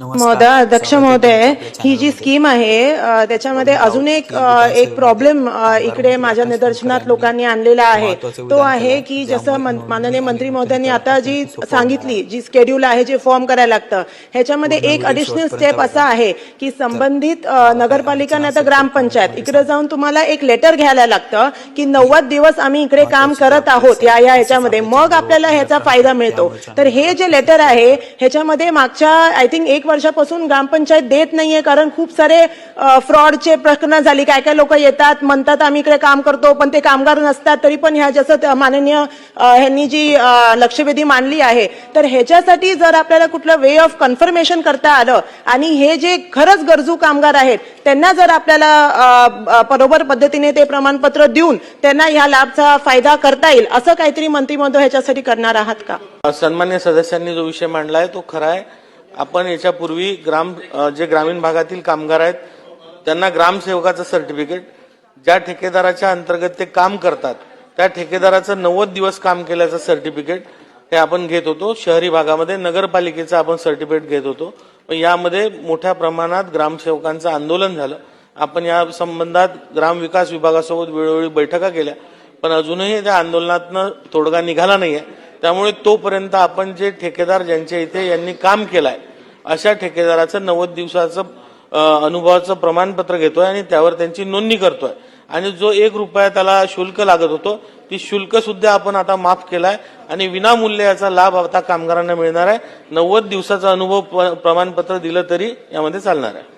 महोदय अध्यक्ष महोदय ही जी स्कीम आहे त्याच्यामध्ये अजून एक एक प्रॉब्लेम इकडे माझ्या निदर्शनात लोकांनी आणलेला आहे. तो आहे की जसं मन- माननीय मंत्री महोदयांनी आता जी सांगितली जी स्केड्यूल आहे जे फॉर्म करायला लागतं ह्याच्यामध्ये एक अडिशनल स्टेप असा आहे की संबंधित नगरपालिका नाही तर ग्रामपंचायत इकडे जाऊन तुम्हाला एक लेटर घ्यायला लागतं की नव्वद दिवस आम्ही इकडे काम करत आहोत या या ह्याच्यामध्ये. मग आपल्याला ह्याचा फायदा मिळतो. तर हे जे लेटर आहे ह्याच्यामध्ये मागच्या आय थिंक एक वर्षापासून ग्रामपंचायत देत नाहीये कारण खूप सारे फ्रॉडचे प्रकरण झाली. काय काय लोक येतात म्हणतात आम्ही इकडे काम करतो पण ते कामगार नसतात तरी पण ह्या जसं माननीय ह्यांनी जी लक्षवेधी मांडली आहे तर ह्याच्यासाठी जर आपल्याला कुठलं वे ऑफ कन्फर्मेशन करता आलं आणि हे जे खरंच गरजू कामगार आहेत त्यांना जर आपल्याला बरोबर पद्धतीने ते प्रमाणपत्र देऊन त्यांना ह्या लाभचा फायदा करता येईल असं काहीतरी मंत्रिमंडळ ह्याच्यासाठी करणार आहात का? सन्मान्य सदस्यांनी जो विषय मांडला आहे तो खरा आहे. आपण याच्यापूर्वी ग्राम जे ग्रामीण भागातील कामगार आहेत त्यांना ग्रामसेवकाचं सर्टिफिकेट ज्या ठेकेदाराच्या अंतर्गत ते काम करतात त्या ठेकेदाराचं नव्वद दिवस काम केल्याचं सर्टिफिकेट हे आपण घेत होतो. शहरी भागामध्ये नगरपालिकेचं आपण सर्टिफिकेट घेत होतो. पण यामध्ये मोठ्या प्रमाणात ग्रामसेवकांचं आंदोलन झालं. आपण या संबंधात ग्रामविकास विभागासोबत वेळोवेळी बैठका केल्या पण अजूनही त्या आंदोलनातनं तोडगा निघाला नाही आहे त्यामुळे तोपर्यंत आपण जे ठेकेदार ज्यांच्या इथे यांनी काम केलंय अशा ठेकेदाराचं नव्वद दिवसाचं अनुभवाचं प्रमाणपत्र घेतोय आणि त्यावर त्यांची नोंदणी करतोय. आणि जो एक रुपया त्याला शुल्क लागत होतो ती शुल्क सुद्धा आपण आता माफ केलाय आणि विनामूल्य याचा लाभ आता कामगारांना मिळणार आहे. नव्वद दिवसाचा अनुभव प्रमाणपत्र दिलं तरी यामध्ये चालणार आहे.